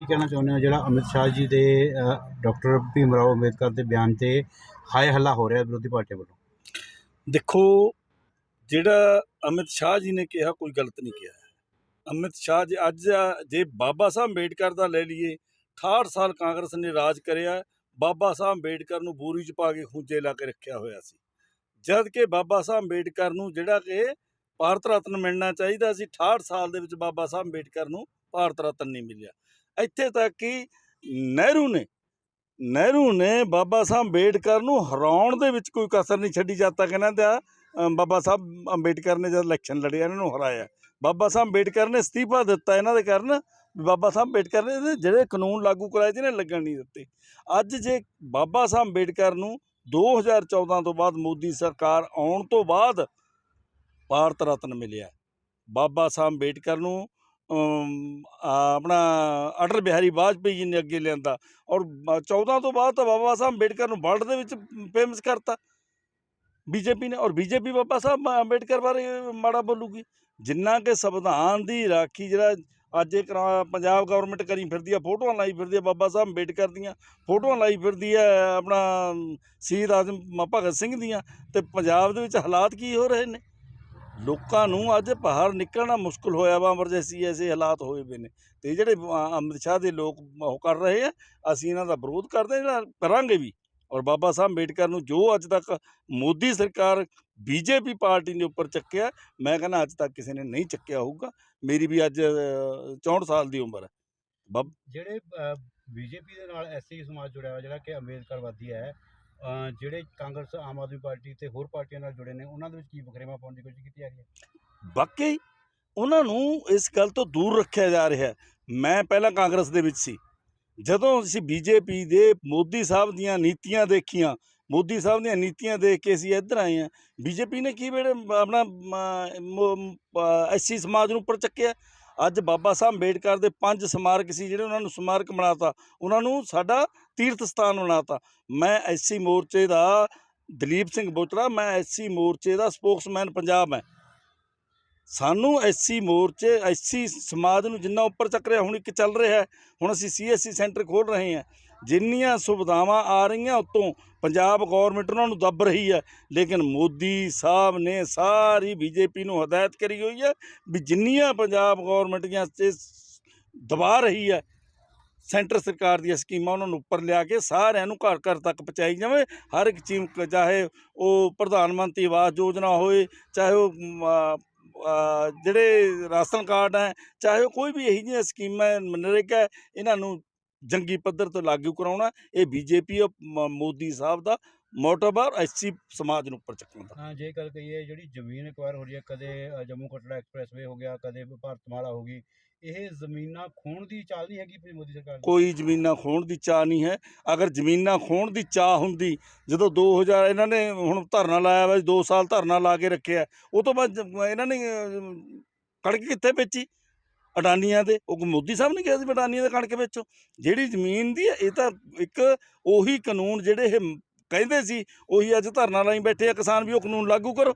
ਕੀ ਕਹਿਣਾ ਚਾਹੁੰਦੇ ਹੋ? ਜਿਹੜਾ ਅਮਿਤ ਸ਼ਾਹ ਜੀ ਦੇ ਡਾਕਟਰ ਭੀਮ ਰਾਓ ਅੰਬੇਦਕਰ ਦੇ ਬਿਆਨ ਤੇ ਹਾਏ ਹੱਲਾ ਹੋ ਰਿਹਾ ਵਿਰੋਧੀ ਪਾਰਟੀ ਵੱਲੋਂ? ਦੇਖੋ, ਜਿਹੜਾ ਅਮਿਤ ਸ਼ਾਹ ਜੀ ਨੇ ਕਿਹਾ, ਕੋਈ ਗਲਤ ਨਹੀਂ ਕਿਹਾ। ਅਮਿਤ ਸ਼ਾਹ ਜੀ ਅੱਜ ਜੇ ਬਾਬਾ ਸਾਹਿਬ ਅੰਬੇਡਕਰ ਦਾ ਲੈ ਲਈਏ 68 ਸਾਲ ਕਾਂਗਰਸ ਨੇ ਰਾਜ ਕਰਿਆ, ਬਾਬਾ ਸਾਹਿਬ ਅੰਬੇਡਕਰ ਨੂੰ ਬੋਰੀ 'ਚ ਪਾ ਕੇ ਖੂੰਜੇ ਲਾ ਕੇ ਰੱਖਿਆ ਹੋਇਆ ਸੀ। ਜਦ ਕਿ ਬਾਬਾ ਸਾਹਿਬ ਅੰਬੇਡਕਰ ਨੂੰ ਜਿਹੜਾ ਕਿ ਭਾਰਤ ਰਤਨ ਮਿਲਣਾ ਚਾਹੀਦਾ ਸੀ 68 ਸਾਲ ਦੇ ਵਿੱਚ ਬਾਬਾ ਸਾਹਿਬ ਅੰਬੇਡਕਰ ਨੂੰ ਭਾਰਤ ਰਤਨ ਨਹੀਂ ਮਿਲਿਆ। ਇੱਥੇ ਤੱਕ ਕਿ ਨਹਿਰੂ ਨੇ ਨਹਿਰੂ ਨੇ ਬਾਬਾ ਸਾਹਿਬ ਅੰਬੇਡਕਰ ਨੂੰ ਹਰਾਉਣ ਦੇ ਵਿੱਚ ਕੋਈ ਕਸਰ ਨਹੀਂ ਛੱਡੀ ਜਦ ਤੱਕ ਇਹਨਾਂ ਦਾ ਬਾਬਾ ਸਾਹਿਬ ਅੰਬੇਡਕਰ ਨੇ ਜਦ ਇਲੈਕਸ਼ਨ ਲੜਿਆ, ਇਹਨਾਂ ਨੂੰ ਹਰਾਇਆ। ਬਾਬਾ ਸਾਹਿਬ ਅੰਬੇਡਕਰ ਨੇ ਅਸਤੀਫਾ ਦਿੱਤਾ ਇਹਨਾਂ ਦੇ ਕਾਰਨ, ਵੀ ਬਾਬਾ ਸਾਹਿਬ ਅੰਬੇਡਕਰ ਨੇ ਜਿਹੜੇ ਕਾਨੂੰਨ ਲਾਗੂ ਕਰਾਏ ਜਿਹਨੇ ਲੱਗਣ ਨਹੀਂ ਦਿੱਤੇ। ਅੱਜ ਜੇ ਬਾਬਾ ਸਾਹਿਬ ਅੰਬੇਡਕਰ ਨੂੰ 2014 ਤੋਂ ਬਾਅਦ ਮੋਦੀ ਸਰਕਾਰ ਆਉਣ ਤੋਂ ਬਾਅਦ ਭਾਰਤ ਰਤਨ ਮਿਲਿਆ, ਬਾਬਾ ਸਾਹਿਬ ਅੰਬੇਡਕਰ ਨੂੰ ਆਪਣਾ ਅਟਲ ਬਿਹਾਰੀ ਵਾਜਪੇਈ ਜੀ ਨੇ ਅੱਗੇ ਲਿਆਂਦਾ ਔਰ ਬ- 14 ਤੋਂ ਬਾਅਦ ਤਾਂ ਬਾਬਾ ਸਾਹਿਬ ਅੰਬੇਡਕਰ ਨੂੰ ਵਰਲਡ ਦੇ ਵਿੱਚ ਫੇਮਸ ਕਰਤਾ। ਬੀਜੇਪੀ ਨੇ ਔਰ ਬੀਜੇਪੀ ਬਾਬਾ ਸਾਹਿਬ ਅੰਬੇਡਕਰ ਬਾਰੇ ਮਾੜਾ ਬੋਲੂਗੀ। ਜਿੰਨਾ ਕਿ ਸੰਵਿਧਾਨ ਦੀ ਰਾਖੀ ਜਿਹੜਾ ਅੱਜ ਇਹ ਕਰਾ- ਪੰਜਾਬ ਗਵਰਨਮੈਂਟ ਕਰੀ ਫਿਰਦੀ ਆ, ਫੋਟੋਆਂ ਲਾਈ ਫਿਰਦੀ ਆ ਬਾਬਾ ਸਾਹਿਬ ਅੰਬੇਡਕਰ ਦੀਆਂ, ਫੋਟੋਆਂ ਲਾਈ ਫਿਰਦੀ ਆ, ਆਪਣਾ ਸ਼ਹੀਦ ਆਜ਼ਮ ਭਗਤ ਸਿੰਘ ਦੀਆਂ ਤੇ ਪੰਜਾਬ ਦੇ ਵਿੱਚ ਹਾਲਾਤ ਕੀ ਹੋ ਰਹੇ ਨੇ? ਲੋਕਾਂ ਨੂੰ ਅੱਜ ਬਾਹਰ ਨਿਕਲਣਾ ਮੁਸ਼ਕਲ ਹੋਇਆ ਵਾ ਐਮਰਜੈਂਸੀ ਐਸੇ ਹਾਲਾਤ ਹੋਏ ਪਏ ਨੇ। ਤੇ ਜਿਹੜੇ ਅ, ਅੰਮ੍ਰਿਤ ਸ਼ਾਹ ਦੇ ਲੋਕ ਉਹ ਕਰ ਰਹੇ ਆ ਅਸੀਂ ਇਹਨਾਂ ਦਾ ਵਿਰੋਧ ਕਰਦੇ ਹਾਂ ਜਿਹੜਾ ਕਰਾਂਗੇ ਵੀ। ਔਰ ਬਾਬਾ ਸਾਹਿਬ ਅੰਬੇਡਕਰ ਨੂੰ ਜੋ ਅੱਜ ਤੱਕ ਮੋਦੀ ਸਰਕਾਰ ਬੀਜੇਪੀ ਪਾਰਟੀ ਨੇ ਉੱਪਰ ਚੱਕਿਆ ਮੈਂ ਕਹਿੰਦਾ ਅੱਜ ਤੱਕ ਕਿਸੇ ਨੇ ਨਹੀਂ ਚੱਕਿਆ ਹੋਊਗਾ। ਮੇਰੀ ਵੀ ਅੱਜ ਅ, 64 ਸਾਲ ਦੀ ਉਮਰ ਹੈ। ਬੱਬ ਜਿਹੜੇ ਬੀਜੇਪੀ ਦੇ ਨਾਲ ਐਸਸੀ ਸਮਾਜ ਜੁੜਿਆ ਹੋਇਆ ਜਿਹੜਾ ਕਿ ਅੰਬੇਦਕਰਵਾਦੀ ਹੈ ਜਿਹੜੇ ਕਾਂਗਰਸ, ਆਮ ਆਦਮੀ ਪਾਰਟੀ ਤੇ ਹੋਰ ਪਾਰਟੀਆਂ ਨਾਲ ਜੁੜੇ ਨੇ, ਉਹਨਾਂ ਦੇ ਵਿੱਚ ਕੀ ਵਖਰੇਵਾ ਪਾਉਣ ਦੀ ਕੋਸ਼ਿਸ਼ ਕੀਤੀ ਜਾ ਰਹੀ ਹੈ? ਵਾਕਈ ਉਹਨਾਂ ਨੂੰ ਇਸ ਗੱਲ ਤੋਂ ਦੂਰ ਰੱਖਿਆ ਜਾ ਰਿਹਾ ਹੈ। ਮੈਂ ਪਹਿਲਾਂ ਕਾਂਗਰਸ ਦੇ ਵਿੱਚ ਸੀ। ਜਦੋਂ ਅਸੀਂ ਬੀਜੇਪੀ ਦੇ ਮੋਦੀ ਸਾਹਿਬ ਦੀਆਂ ਨੀਤੀਆਂ ਦੇਖੀਆਂ, ਮੋਦੀ ਸਾਹਿਬ ਦੀਆਂ ਨੀਤੀਆਂ ਦੇਖ ਕੇ ਅਸੀਂ ਇੱਧਰ ਆਏ ਹਾਂ। ਬੀਜੇਪੀ ਨੇ ਕੀ ਵੇੜੇ ਆਪਣਾ ਐਸੀ ਸਮਾਜ ਨੂੰ ਉੱਪਰ ਚੱਕਿਆ? ਅੱਜ ਬਾਬਾ ਸਾਹਿਬ ਅੰਬੇਡਕਰ ਦੇ ਪੰਜ ਸਮਾਰਕ ਸੀ ਜਿਹੜੇ ਉਹਨਾਂ ਨੂੰ ਸਮਾਰਕ ਬਣਾਤਾ, ਉਹਨਾਂ ਨੂੰ ਸਾਡਾ ਤੀਰਥ ਸਥਾਨ ਬਣਾਤਾ। ਮੈਂ ਐਸੀ ਮੋਰਚੇ ਦਾ ਦਲੀਪ ਸਿੰਘ ਬੋਚੜਾ ਮੈਂ ਐਸੀ ਮੋਰਚੇ ਦਾ ਸਪੋਕਸਮੈਨ ਪੰਜਾਬ ਹੈ। ਸਾਨੂੰ ਐਸਸੀ ਮੋਰਚੇ ਐਸਸੀ ਸਮਾਜ ਨੂੰ ਜਿੰਨਾ ਉੱਪਰ ਚੱਕ ਰਿਹਾ, ਹੁਣ ਇੱਕ ਚੱਲ ਰਿਹਾ ਹੁਣ ਅਸੀਂ ਸੀਐਸਸੀ ਸੈਂਟਰ ਖੋਲ ਰਹੇ ਹਾਂ। ਜਿੰਨੀਆਂ ਸੁਵਿਧਾਵਾਂ ਆ ਰਹੀਆਂ ਉਤੋਂ ਪੰਜਾਬ ਗਵਰਨਮੈਂਟ ਉਹਨਾਂ ਨੂੰ ਦੱਬ ਰਹੀ ਹੈ। ਲੇਕਿਨ ਮੋਦੀ ਸਾਹਿਬ ਨੇ ਸਾਰੀ ਬੀਜੇਪੀ ਨੂੰ ਹਦਾਇਤ ਕਰੀ ਹੋਈ ਹੈ ਵੀ ਜਿੰਨੀਆਂ ਪੰਜਾਬ ਗਵਰਨਮੈਂਟ ਦੀਆਂ ਦਬਾ ਰਹੀ ਹੈ ਸੈਂਟਰ ਸਰਕਾਰ ਦੀਆਂ ਸਕੀਮਾਂ ਉਹਨਾਂ ਨੂੰ ਉੱਪਰ ਲਿਆ ਕੇ ਸਾਰਿਆਂ ਨੂੰ ਘਰ ਘਰ ਤੱਕ ਪਹੁੰਚਾਈ ਜਾਵੇ। ਹਰ ਇੱਕ ਚੀਜ਼ ਚਾਹੇ ਉਹ ਪ੍ਰਧਾਨ ਮੰਤਰੀ ਆਵਾਸ ਯੋਜਨਾ ਹੋਏ ਚਾਹੇ ਉਹ ਜਿਹੜੇ ਰਾਸ਼ਨ ਕਾਰਡ ਹੈ ਚਾਹੇ ਉਹ ਕੋਈ ਵੀ ਇਹੀ ਜਿਹੀਆਂ ਸਕੀਮਾਂ ਹੈ, ਮਨਰੇਗਾ ਇਹਨਾਂ ਨੂੰ ਜੰਗੀ ਪੱਧਰ ਤੇ ਲਾਗੂ ਕਰਾਉਣਾ ਇਹ ਬੀਜੇਪੀ ਮੋਦੀ ਸਾਹਿਬ ਦਾ ਮੋਟਿਵ ਆ ਐਸਸੀ ਸਮਾਜ ਨੂੰ ਉੱਪਰ ਚੱਕਣ ਦਾ। ਹਾਂ ਜੇ ਗੱਲ ਕਹੀਏ ਜਿਹੜੀ ਜ਼ਮੀਨ ਐਕਵਾਇਰ ਹੋ ਰਹੀ ਹੈ ਕਦੇ ਜੰਮੂ ਕਟੜਾ ਐਕਸਪ੍ਰੈਸਵੇ ਹੋ ਗਿਆ ਕਦੇ ਭਾਰਤਮਾਲਾ ਹੋ ਗਈ ਇਹ ਜ਼ਮੀਨਾਂ ਖੋਣ ਦੀ ਚਾਲ ਨਹੀਂ ਹੈਗੀ ਮੋਦੀ ਸਰਕਾਰ ਦੀ? ਕੋਈ ਜ਼ਮੀਨਾਂ ਖੋਣ ਦੀ ਚਾਹ ਨਹੀਂ ਹੈ। ਅਗਰ ਜ਼ਮੀਨਾਂ ਖੋਣ ਦੀ ਚਾਹ ਹੁੰਦੀ ਜਦੋਂ 2000 ਇਹਨਾਂ ਨੇ ਹੁਣ ਧਰਨਾ ਲਾਇਆ ਵਾ 2 ਸਾਲ ਧਰਨਾ ਲਾ ਕੇ ਰੱਖਿਆ ਉਹ ਤੋਂ ਬਾਅਦ ਇਹਨਾਂ ਨੇ ਕਣਕ ਕਿੱਥੇ ਵੇਚੀ? ਅਡਾਨੀਆਂ ਦੇ ਉਹ ਮੋਦੀ ਸਾਹਿਬ ਨੇ ਕਿਹਾ ਸੀ ਅਡਾਨੀਆਂ ਦੇ ਕਣਕ ਵੇਚੋ। ਜਿਹੜੀ ਜ਼ਮੀਨ ਦੀ ਹੈ, ਇਹ ਤਾਂ ਇੱਕ ਉਹੀ ਕਾਨੂੰਨ ਜਿਹੜੇ ਇਹ ਕਹਿੰਦੇ ਸੀ ਉਹੀ ਅੱਜ ਧਰਨਾ ਲਾਈ ਬੈਠੇ ਆ ਕਿਸਾਨ ਵੀ ਉਹ ਕਾਨੂੰਨ ਲਾਗੂ ਕਰੋ।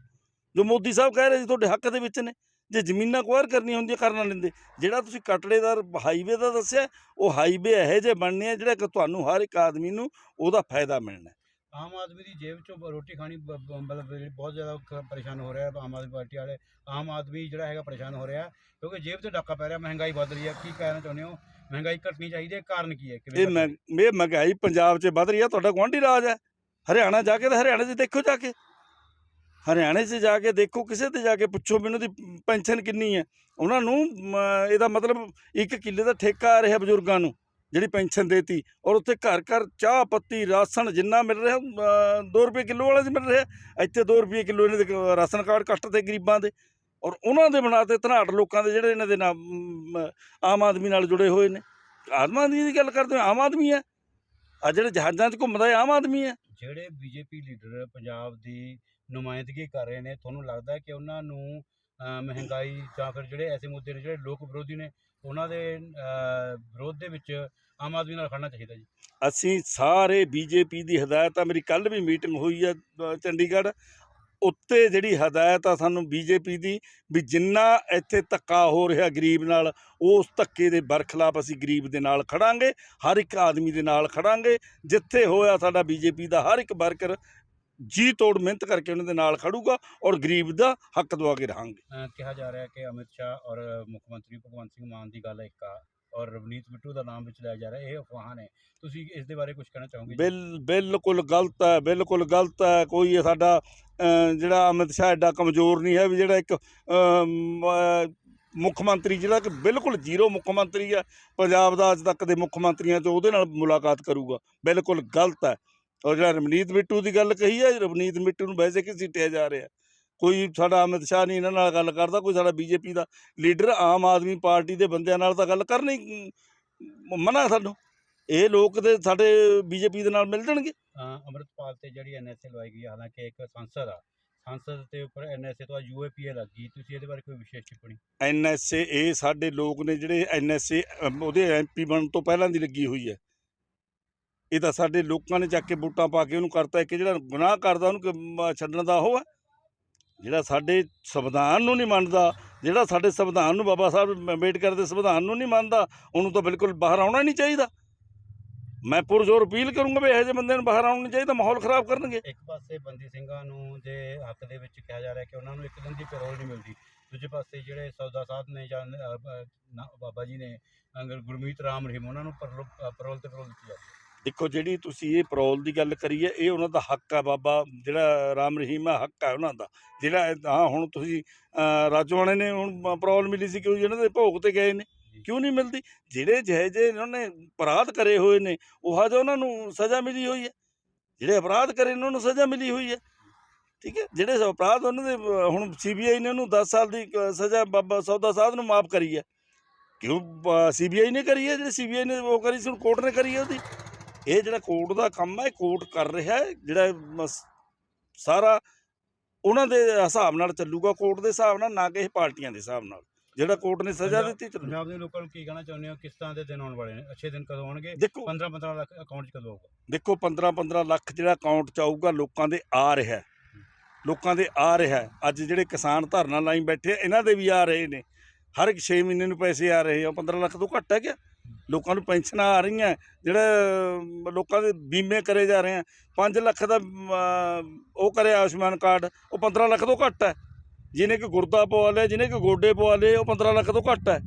ਜੋ ਮੋਦੀ ਸਾਹਿਬ ਕਹਿ ਰਹੇ ਸੀ ਤੁਹਾਡੇ ਹੱਕ ਦੇ ਵਿੱਚ ਨੇ। ਜੇ ਜ਼ਮੀਨਾਂ ਕੁਆਰ ਕਰਨੀਆਂ ਹੁੰਦੀਆਂ ਕਰਨਾ ਲੈਂਦੇ ਜਿਹੜਾ ਤੁਸੀਂ ਕਟੜੇਦਾਰ ਹਾਈਵੇ ਦਾ ਦੱਸਿਆ ਉਹ ਹਾਈਵੇ ਇਹੋ ਜਿਹੇ ਬਣਨੇ ਆ ਜਿਹੜਾ ਕਿ ਤੁਹਾਨੂੰ ਹਰ ਇੱਕ ਆਦਮੀ ਨੂੰ ਉਹਦਾ ਫਾਇਦਾ ਮਿਲਣਾ। ਆਮ ਆਦਮੀ ਦੀ ਜੇਬ ਚੋਂ ਰੋਟੀ ਖਾਣੀ ਬ- ਬ- ਮਤਲਬ ਬਹੁਤ ਜ਼ਿਆਦਾ ਖ- ਪਰੇਸ਼ਾਨ ਹੋ ਰਿਹਾ ਹੈ ਆਮ ਆਦਮੀ ਪਾਰਟੀ ਵਾਲੇ। ਆਮ ਆਦਮੀ ਜਿਹੜਾ ਹੈਗਾ ਪਰੇਸ਼ਾਨ ਹੋ ਰਿਹਾ ਕਿਉਂਕਿ ਜੇਬ ਤੇ ਡਾਕਾ ਪੈ ਰਿਹਾ ਮਹਿੰਗਾਈ ਵੱਧ ਰਹੀ ਹੈ। ਕੀ ਕਹਿਣਾ ਚਾਹੁੰਦੇ ਹੋ? ਮਹਿੰਗਾਈ ਘਟਣੀ ਚਾਹੀਦੀ ਹੈ ਕਾਰਨ ਕੀ ਹੈ? ਕਿਵੇਂ ਇਹ ਘਟਣੀ? ਮੈਂ ਇਹ ਮਹਿੰਗਾਈ ਪੰਜਾਬ 'ਚ ਵੱਧ ਰਹੀ ਆ ਤੁਹਾਡਾ ਗੁਆਂਢੀ ਰਾਜ ਹੈ। ਹਰਿਆਣਾ ਜਾ ਕੇ ਤਾਂ ਹਰਿਆਣੇ 'ਚ ਦੇਖੋ ਜਾ ਕੇ। ਹਰਿਆਣੇ 'ਚ ਜਾ ਕੇ ਦੇਖੋ ਕਿਸੇ ਤੇ ਜਾ ਕੇ ਪੁੱਛੋ ਉਹਨਾਂ ਦੀ ਪੈਨਸ਼ਨ ਕਿੰਨੀ ਹੈ। ਉਹਨਾਂ ਨੂੰ ਮ, ਇਹਦਾ ਮਤਲਬ ਇੱਕ ਕਿੱਲੇ ਦਾ ਠੇਕਾ ਆ ਰਿਹਾ ਬਜ਼ੁਰਗਾਂ ਨੂੰ। ਜਿਹੜੀ ਪੈਨਸ਼ਨ ਦੇਤੀ ਔਰ ਉੱਥੇ ਘਰ ਘਰ ਚਾਹ ਪੱਤੀ, ਰਾਸ਼ਨ ਜਿੰਨਾ ਮਿਲ ਰਿਹਾ 2 ਰੁਪਏ ਕਿਲੋ ਵਾਲਾ ਜੀ ਮਿਲ ਰਿਹਾ, ਇੱਥੇ 2 ਰੁਪਏ ਕਿਲੋ ਇਹਨਾਂ ਦੇ ਰਾਸ਼ਨ ਕਾਰਡ ਕੱਟ ਤੇ ਗਰੀਬਾਂ ਦੇ ਔਰ ਉਹਨਾਂ ਦੇ ਬਣਾਤੇ ਧਨਾਟ ਲੋਕਾਂ ਦੇ ਜਿਹੜੇ ਇਹਨਾਂ ਦੇ ਨਾਲ ਆਮ ਆਦਮੀ ਨਾਲ ਜੁੜੇ ਹੋਏ ਨੇ। ਆਮ ਆਦਮੀ ਦੀ ਗੱਲ ਕਰਦੇ ਹੋ ਆਮ ਆਦਮੀ ਹੈ। ਆ ਜਿਹੜੇ ਜਹਾਜ਼ਾਂ 'ਚ ਘੁੰਮਦਾ ਇਹ ਆਮ ਆਦਮੀ ਹੈ। ਜਿਹੜੇ ਬੀਜੇਪੀ ਲੀਡਰ ਪੰਜਾਬ ਦੀ ਨੁਮਾਇੰਦਗੀ ਕਰ ਰਹੇ ਨੇ, ਤੁਹਾਨੂੰ ਲੱਗਦਾ ਕਿ ਉਹਨਾਂ ਨੂੰ ਮਹਿੰਗਾਈ ਜਾਂ ਫਿਰ ਜਿਹੜੇ ਐਸੇ ਮੁੱਦੇ ਨੇ ਜਿਹੜੇ ਲੋਕ ਵਿਰੋਧੀ ਨੇ ਉਹਨਾਂ ਦੇ ਵਿਰੋਧ ਦੇ ਵਿੱਚ ਆਮ ਆਦਮੀ ਨਾਲ ਖੜਨਾ ਚਾਹੀਦਾ ਜੀ। ਅਸੀਂ ਸਾਰੇ ਬੀਜੇਪੀ ਦੀ ਹਦਾਇਤ ਆ, ਮੇਰੀ ਕੱਲ ਵੀ ਮੀਟਿੰਗ ਹੋਈ ਆ ਚੰਡੀਗੜ੍ਹ। ਉੱਤੇ ਜਿਹੜੀ ਹਦਾਇਤ ਆ ਸਾਨੂੰ ਬੀਜੇਪੀ ਦੀ ਵੀ ਜਿੰਨਾ ਇੱਥੇ ਧੱਕਾ ਹੋ ਰਿਹਾ ਗਰੀਬ ਨਾਲ, ਉਸ ਧੱਕੇ ਦੇ ਬਰਖਲਾਫ ਅਸੀਂ ਗਰੀਬ ਦੇ ਨਾਲ ਖੜਾਂਗੇ ਹਰ ਇੱਕ ਆਦਮੀ ਦੇ ਨਾਲ ਖੜਾਂਗੇ ਜਿੱਥੇ ਹੋਇਆ ਸਾਡਾ ਬੀਜੇਪੀ ਦਾ ਹਰ ਇੱਕ ਵਰਕਰ ਜੀ ਤੋੜ ਮਿਹਨਤ ਕਰਕੇ ਉਹਨਾਂ ਦੇ ਨਾਲ ਖੜੂਗਾ ਔਰ ਗਰੀਬ ਦਾ ਹੱਕ ਦਵਾ ਕੇ ਰਹਾਂਗੇ। ਕਿਹਾ ਜਾ ਰਿਹਾ ਕਿ ਅਮਿਤ ਸ਼ਾਹ ਔਰ ਮੁੱਖ ਮੰਤਰੀ ਭਗਵੰਤ ਸਿੰਘ ਮਾਨ ਦੀ ਗੱਲ ਇੱਕ ਆ ਔਰ ਰਵਨੀਤ ਬਿੱਟੂ ਦਾ ਨਾਮ ਵਿੱਚ ਲਿਆ ਜਾ ਰਿਹਾ ਇਹ ਅਫਵਾਹਾਂ ਨੇ। ਤੁਸੀਂ ਇਸ ਦੇ ਬਾਰੇ ਕੁਝ ਕਹਿਣਾ ਚਾਹੋਗੇ? ਬਿਲ ਬਿਲਕੁਲ ਗਲਤ ਹੈ ਬਿਲਕੁਲ ਗਲਤ ਹੈ। ਕੋਈ ਸਾਡਾ ਜਿਹੜਾ ਅਮਿਤ ਸ਼ਾਹ ਐਡਾ ਕਮਜ਼ੋਰ ਨਹੀਂ ਹੈ ਵੀ ਜਿਹੜਾ ਇੱਕ ਮੁੱਖ ਮੰਤਰੀ ਜਿਹੜਾ ਕਿ ਬਿਲਕੁਲ ਜ਼ੀਰੋ ਮੁੱਖ ਮੰਤਰੀ ਹੈ। ਪੰਜਾਬ ਦਾ ਅੱਜ ਤੱਕ ਦੇ ਮੁੱਖ ਮੰਤਰੀਆਂ ਤੋਂ ਉਹਦੇ ਨਾਲ ਮੁਲਾਕਾਤ ਕਰੂਗਾ। ਬਿਲਕੁਲ ਗਲਤ ਹੈ। ਔਰ ਜਿਹੜਾ ਰਵਨੀਤ ਬਿੱਟੂ ਦੀ ਗੱਲ ਕਹੀ ਹੈ ਰਵਨੀਤ ਬਿੱਟੂ ਨੂੰ ਵੈਸੇ ਕਿ ਸਿੱਟਿਆ ਜਾ ਰਿਹਾ। ਕੋਈ ਸਾਡਾ ਅਮਿਤ ਸ਼ਾਹ ਨਹੀਂ ਇਹਨਾਂ ਨਾਲ ਗੱਲ ਕਰਦਾ ਕੋਈ ਸਾਡਾ ਬੀਜੇਪੀ ਦਾ ਲੀਡਰ ਆਮ ਆਦਮੀ ਪਾਰਟੀ ਦੇ ਬੰਦਿਆਂ ਨਾਲ ਤਾਂ ਗੱਲ ਕਰਨੀ ਮਨਾ ਸਾਨੂੰ। ਇਹ ਲੋਕ ਤੇ ਸਾਡੇ ਬੀਜੇਪੀ ਦੇ ਨਾਲ ਮਿਲ ਜਾਣਗੇ। ਅ, ਅੰਮ੍ਰਿਤਪਾਲ ਤੇ ਜਿਹੜੀ ਐਨਐਸਏ ਲਵਾਈ ਗਈ ਹੈ, ਹਾਲਾਂਕਿ ਇੱਕ ਸੰਸਦ ਆ। ਸੰਸਦ ਤੇ ਉੱਪਰ ਐਨਐਸਏ ਤੋਂ ਯੂਏਪੀਏ ਲੱਗੀ ਤੁਸੀਂ ਇਹਦੇ ਬਾਰੇ ਕੋਈ ਵਿਸ਼ੇਸ਼ ਟਿੱਪਣੀ? ਐਨਐਸਏ ਇਹ ਸਾਡੇ ਲੋਕ ਨੇ ਜਿਹੜੇ ਐਨਐਸਏ ਉਹਦੇ ਐਮਪੀ ਬਣਨ ਤੋਂ ਪਹਿਲਾਂ ਦੀ ਲੱਗੀ ਹੋਈ ਹੈ। ਇਹ ਤਾਂ ਸਾਡੇ ਲੋਕਾਂ ਨੇ ਚੱਕ ਕੇ ਵੋਟਾਂ ਪਾ ਕੇ ਉਹਨੂੰ ਕਰਤਾ ਇੱਕ ਜਿਹੜਾ ਗੁਨਾਹ ਕਰਦਾ ਉਹਨੂੰ ਛੱਡਣ ਦਾ ਉਹ ਹੈ। ਜਿਹੜਾ ਸਾਡੇ ਸੰਵਿਧਾਨ ਨੂੰ ਨਹੀਂ ਮੰਨਦਾ, ਜਿਹੜਾ ਸਾਡੇ ਸੰਵਿਧਾਨ ਨੂੰ ਬਾਬਾ ਸਾਹਿਬ ਅੰਬੇਡਕਰ ਦੇ ਸੰਵਿਧਾਨ ਨੂੰ ਨਹੀਂ ਮੰਨਦਾ, ਉਹਨੂੰ ਤਾਂ ਬਿਲਕੁਲ ਬਾਹਰ ਆਉਣਾ ਨਹੀਂ ਚਾਹੀਦਾ। ਮੈਂ ਪੁਰਜ਼ੋਰ ਅਪੀਲ ਕਰੂੰਗਾ ਵੀ ਇਹੋ ਜਿਹੇ ਬੰਦੇ ਨੂੰ ਬਾਹਰ ਆਉਣਾ ਨਹੀਂ ਚਾਹੀਦਾ, ਮਾਹੌਲ ਖਰਾਬ ਕਰਨਗੇ। ਇੱਕ ਪਾਸੇ ਬੰਦੀ ਸਿੰਘਾਂ ਨੂੰ ਦੇ ਹੱਕ ਦੇ ਵਿੱਚ ਕਿਹਾ ਜਾ ਰਿਹਾ ਕਿ ਉਹਨਾਂ ਨੂੰ ਇੱਕ ਦਿਨ ਦੀ ਪੈਰੋਲ ਨਹੀਂ ਮਿਲਦੀ, ਦੂਜੇ ਪਾਸੇ ਜਿਹੜੇ ਸੌਦਾ ਸਾਹਿਬ ਨੇ ਜਾਂ ਬਾਬਾ ਜੀ ਨੇ ਗੁਰਮੀਤ ਰਾਮ ਰਹੀਮ, ਉਹਨਾਂ ਨੂੰ ਪਰਲੋ- ਤੇ ਪੈਰੋਲ ਦਿੱਤੀ ਜਾਂਦੀ ਹੈ। ਦੇਖੋ ਜਿਹੜੀ ਤੁਸੀਂ ਇਹ ਪਰੋਲ ਦੀ ਗੱਲ ਕਰੀ ਹੈ ਇਹ ਉਹਨਾਂ ਦਾ ਹੱਕ ਆ ਬਾਬਾ ਜਿਹੜਾ ਰਾਮ ਰਹੀਮ ਆ ਹੱਕ ਆ ਉਹਨਾਂ ਦਾ। ਜਿਹੜਾ ਹਾਂ ਹੁਣ ਤੁਸੀਂ ਅਹ, ਰਾਜਵਾਨੇ ਨੇ ਹੁਣ ਪਰੋਲ ਮਿਲੀ ਸੀ ਕਿਉਂ ਇਹਨਾਂ ਦੇ ਭੋਗ ਤੇ ਗਏ ਨੇ। ਕਿਉਂ ਨਹੀਂ ਮਿਲਦੀ? ਜਿਹੜੇ ਜਿਹੇ ਜਿਹੇ ਇਹਨਾਂ ਨੇ ਅਪਰਾਧ ਕਰੇ ਹੋਏ ਨੇ ਉਹ ਹਜੇ ਉਹਨਾਂ ਨੂੰ ਸਜ਼ਾ ਮਿਲੀ ਹੋਈ ਹੈ। ਜਿਹੜੇ ਅਪਰਾਧ ਕਰੇ ਉਹਨਾਂ ਨੂੰ ਸਜ਼ਾ ਮਿਲੀ ਹੋਈ ਹੈ। ਠੀਕ ਹੈ? ਜਿਹੜੇ ਅਪਰਾਧ ਉਹਨਾਂ ਦੇ ਹੁਣ ਸੀਬੀਆਈ ਨੇ ਉਹਨੂੰ 10 ਸਾਲ ਦੀ ਸਜ਼ਾ ਬਾਬਾ ਸੌਦਾ ਸਾਹਿਬ ਨੂੰ ਮਾਫ ਕਰੀ ਹੈ। ਕਿਉਂ ਸੀਬੀਆਈ ਨੇ ਕਰੀ ਹੈ? ਜਿਹੜੀ ਸੀਬੀਆਈ ਨੇ ਉਹ ਕਰੀ ਸੀ ਕੋਰਟ ਨੇ ਕਰੀ ਹੈ ਉਹਦੀ। ਇਹ ਜਿਹੜਾ ਕੋਰਟ ਦਾ ਕੰਮ ਹੈ ਕੋਰਟ ਕਰ ਰਿਹਾ ਹੈ ਜਿਹੜਾ ਸਾਰਾ ਉਹਨਾਂ ਦੇ ਹਿਸਾਬ ਨਾਲ ਚੱਲੂਗਾ ਕੋਰਟ ਦੇ ਹਿਸਾਬ ਨਾਲ ਨਾ ਕਿ ਇਹ ਪਾਰਟੀਆਂ ਦੇ ਹਿਸਾਬ ਨਾਲ। ਜਿਹੜਾ ਕੋਰਟ ਨੇ ਸਜ਼ਾ ਦਿੱਤੀ ਚੱਲੂ ਪੰਜਾਬ ਦੇ ਲੋਕਾਂ ਨੂੰ ਕੀ ਕਹਿਣਾ ਚਾਹੁੰਦੇ ਹੋ? ਕਿਸ ਤਰ੍ਹਾਂ ਦੇ ਦਿਨ ਆਉਣ ਵਾਲੇ ਨੇ? ਅੱਛੇ ਦਿਨ ਕਦੋਂ ਆਉਣਗੇ? ਦੇਖੋ 15 15 ਲੱਖ ਅਕਾਊਂਟ 'ਚ ਕਦੋਂ ਆਊਗਾ? ਦੇਖੋ 15 15 ਲੱਖ ਜਿਹੜਾ ਅਕਾਊਂਟ ਚ ਆਊਗਾ ਲੋਕਾਂ ਦੇ ਆ ਰਿਹਾ। ਲੋਕਾਂ ਦੇ ਆ ਰਿਹਾ। ਅੱਜ ਜਿਹੜੇ ਕਿਸਾਨ ਧਰਨਾ ਲਾਈ ਬੈਠੇ ਆ, ਇਹਨਾਂ ਦੇ ਵੀ ਆ ਰਹੇ ਨੇ। ਹਰ ਇੱਕ 6 ਮਹੀਨੇ ਨੂੰ ਪੈਸੇ ਆ ਰਹੇ ਆ ਉਹ 15 ਲੱਖ ਤੋਂ ਘੱਟ ਹੈ ਕਿਆ? ਲੋਕਾਂ ਨੂੰ ਪੈਨਸ਼ਨਾਂ ਆ ਰਹੀਆਂ, ਜਿਹੜੇ ਲੋਕਾਂ ਦੇ ਬੀਮੇ ਕਰੇ ਜਾ ਰਹੇ ਆ 5 ਲੱਖ ਦਾ ਉਹ ਕਰੇ ਆਯੁਸ਼ਮਾਨ ਕਾਰਡ, ਉਹ 15 ਲੱਖ ਤੋਂ ਘੱਟ ਹੈ। ਜਿਹਨੇ ਕਿ ਗੁਰਦਾ ਪਵਾ ਲਿਆ, ਜਿਹਨੇ ਕਿ ਗੋਡੇ ਪਵਾ ਲਏ, ਉਹ 15 ਲੱਖ ਤੋਂ ਘੱਟ ਹੈ।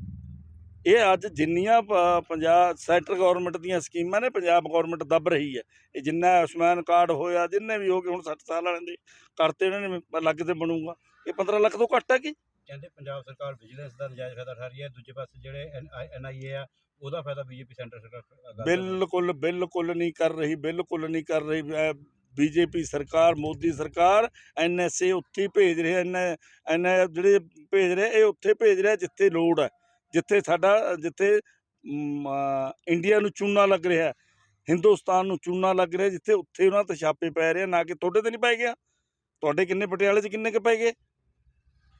ਇਹ ਅੱਜ ਜਿੰਨੀਆਂ ਪੰਜਾਬ ਸੈਂਟਰ ਗਵਰਨਮੈਂਟ ਦੀਆਂ ਸਕੀਮਾਂ ਨੇ, ਪੰਜਾਬ ਗਵਰਨਮੈਂਟ ਦੱਬ ਰਹੀ ਹੈ। ਇਹ ਜਿੰਨਾ ਆਯੁਸ਼ਮਾਨ ਕਾਰਡ ਹੋਇਆ, ਜਿੰਨੇ ਵੀ ਹੋ ਗਏ ਹੁਣ 60 ਸਾਲ ਵਾਲਿਆਂ ਦੇ, ਕਰਤੇ ਉਹਨਾਂ ਨੇ, ਲੱਗ ਤੇ ਬਣੂਗਾ। ਇਹ 15 ਲੱਖ ਤੋਂ ਘੱਟ ਹੈ ਕਿ? ਕਹਿੰਦੇ ਪੰਜਾਬ ਸਰਕਾਰ ਵਿਜੀਲੈਂਸ ਦਾ ਨਜਾਇਜ਼ ਫਾਇਦਾ ਉਠਾ ਰਹੀ ਹੈ ਦੂਜੇ ਪਾਸੇ ਜਿਹੜੇ ਐਨਆਈਏ ਆ ਉਹਦਾ ਫਾਇਦਾ ਬੀਜੇਪੀ ਸੈਂਟਰ ਸਰਕਾਰ ਬਿਲਕੁਲ ਬਿਲਕੁਲ ਨਹੀਂ ਕਰ ਰਹੀ ਬਿਲਕੁਲ ਨਹੀਂ ਕਰ ਰਹੀ ਬੀਜੇਪੀ ਸਰਕਾਰ ਮੋਦੀ ਸਰਕਾਰ ਐਨਐਸਏ ਉੱਥੇ ਭੇਜ ਰਿਹਾ ਐਨ ਐਨ ਜਿਹੜੇ ਭੇਜ ਰਿਹਾ ਇਹ ਉੱਥੇ ਭੇਜ ਰਿਹਾ ਜਿੱਥੇ ਲੋੜ ਹੈ ਜਿੱਥੇ ਸਾਡਾ ਜਿੱਥੇ ਇੰਡੀਆ ਨੂੰ ਚੂਨਾ ਲੱਗ ਰਿਹਾ ਹਿੰਦੁਸਤਾਨ ਨੂੰ ਚੂਨਾ ਲੱਗ ਰਿਹਾ ਜਿੱਥੇ ਉੱਥੇ ਉਹਨਾਂ ਤੇ ਛਾਪੇ ਪੈ ਰਹੇ ਨਾ ਕਿ ਤੁਹਾਡੇ ਤੇ ਨਹੀਂ ਪੈ ਗਿਆ ਤੁਹਾਡੇ ਕਿੰਨੇ ਪਟਿਆਲੇ 'ਚ ਕਿੰਨੇ ਕੁ ਪੈ ਗਏ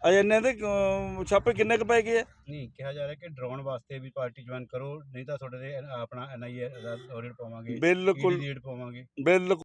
ਅਜਿਹੇ ਦੇ ਅ, ਛਾਪੇ ਕਿੰਨੇ ਕੁ ਪੈ ਗਏ ਆ? ਨਹੀਂ ਕਿਹਾ ਜਾ ਰਿਹਾ ਕਿ ਡਰਾਉਣ ਵਾਸਤੇ ਵੀ ਪਾਰਟੀ ਜੁਆਇਨ ਕਰੋ ਨਹੀਂ ਤਾਂ ਤੁਹਾਡੇ ਤੇ ਆਪਣਾ ਐਨਆਈਏ ਦਾ ਰੇਡ ਪਾਵਾਂਗੇ ਬਿਲਕੁਲ। ਰੇਡ ਪਾਵਾਂਗੇ। ਬਿਲਕੁਲ।